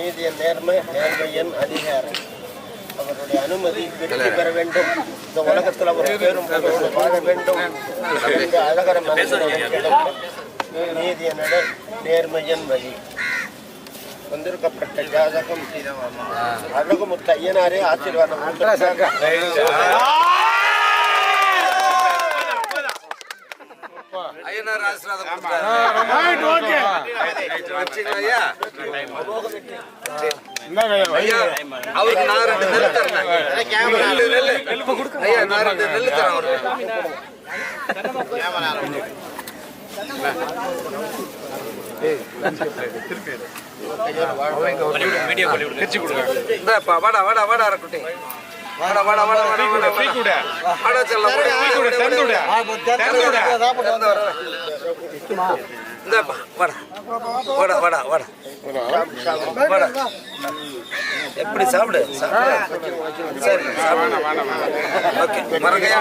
நீதிய நேர்மை நேர்மையின் அதிகாரம். அவருடைய அனுமதி வெற்றி பெற வேண்டும். இந்த உலகத்தில் அவர் பேரும் வாழ வேண்டும். அழகர நீதிய நடை நேர்மையின் வழி. வந்திருக்கப்பட்ட ஜாதகம் அழகுமுத்த ஐயனாரே ஆசீர்வாதம் ஐயனார் ஆசீர்வாதம் ரைட் ஓகே. வச்சுக்கலாம் ஐயா. அவருக்கு நான் ரெண்டு நெல் தரேன். தரேன் அவருக்கு. வாடா. வாடா. வாடா வாடா வாடா வாடா வாடா வாடா வாடா வாடா வாடா. வாடா வாடா. வாடா வாடா இந்தாப்பா வாடா. வாடா வாடா வாடா. எப்படி சாப்பிடு? சரி ஓகே. மறக்கையா